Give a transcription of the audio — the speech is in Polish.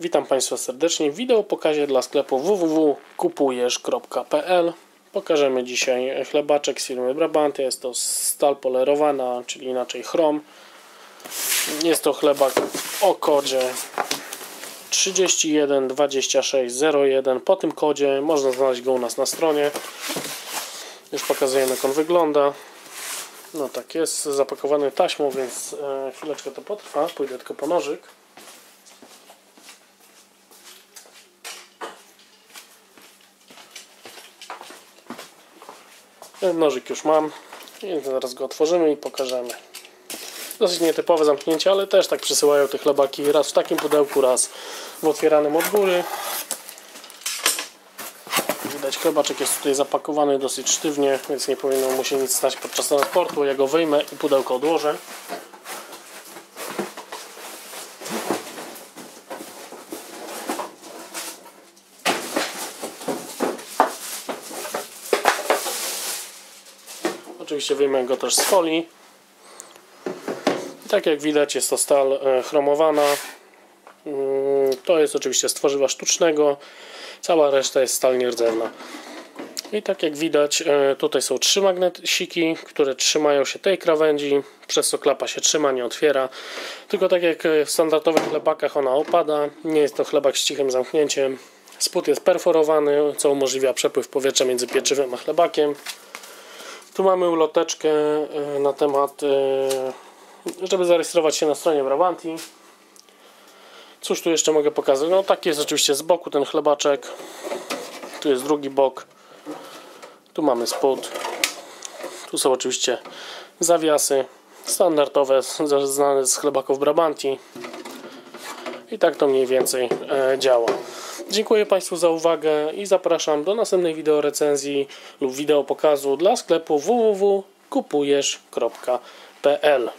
Witam Państwa serdecznie w wideo pokazie dla sklepu www.kupujesz.pl Pokażemy dzisiaj chlebaczek z firmy Brabant. Jest to stal polerowana, czyli inaczej chrom. Jest to chlebak o kodzie 312601. Po tym kodzie można znaleźć go u nas na stronie. Już pokazujemy jak on wygląda. No tak jest, zapakowany taśmą, więc e, chwileczkę to potrwa. Pójdę tylko po nożyk. Nożyk już mam. I zaraz go otworzymy i pokażemy. Dosyć nietypowe zamknięcie, ale też tak przysyłają te chlebaki raz w takim pudełku, raz w otwieranym od góry. Widać, chlebaczek jest tutaj zapakowany dosyć sztywnie, więc nie powinno mu się nic stać podczas transportu. Ja go wyjmę i pudełko odłożę. Oczywiście wyjmę go też z folii. Tak jak widać jest to stal e, chromowana. Mm, to jest oczywiście z tworzywa sztucznego. Cała reszta jest stal nierdzewna. I tak jak widać e, tutaj są trzy magnesiki, które trzymają się tej krawędzi, przez co klapa się trzyma, nie otwiera. Tylko tak jak w standardowych chlebakach ona opada. Nie jest to chlebak z cichym zamknięciem. Spód jest perforowany, co umożliwia przepływ powietrza między pieczywem a chlebakiem. Tu mamy uloteczkę e, na temat, e, żeby zarejestrować się na stronie Brabanti. Cóż tu jeszcze mogę pokazać? No tak jest oczywiście z boku ten chlebaczek. Tu jest drugi bok. Tu mamy spód. Tu są oczywiście zawiasy standardowe, znane z chlebaków Brabanti. I tak to mniej więcej e, działa. Dziękuję Państwu za uwagę i zapraszam do następnej wideo recenzji lub wideo pokazu dla sklepu www.kupujesz.pl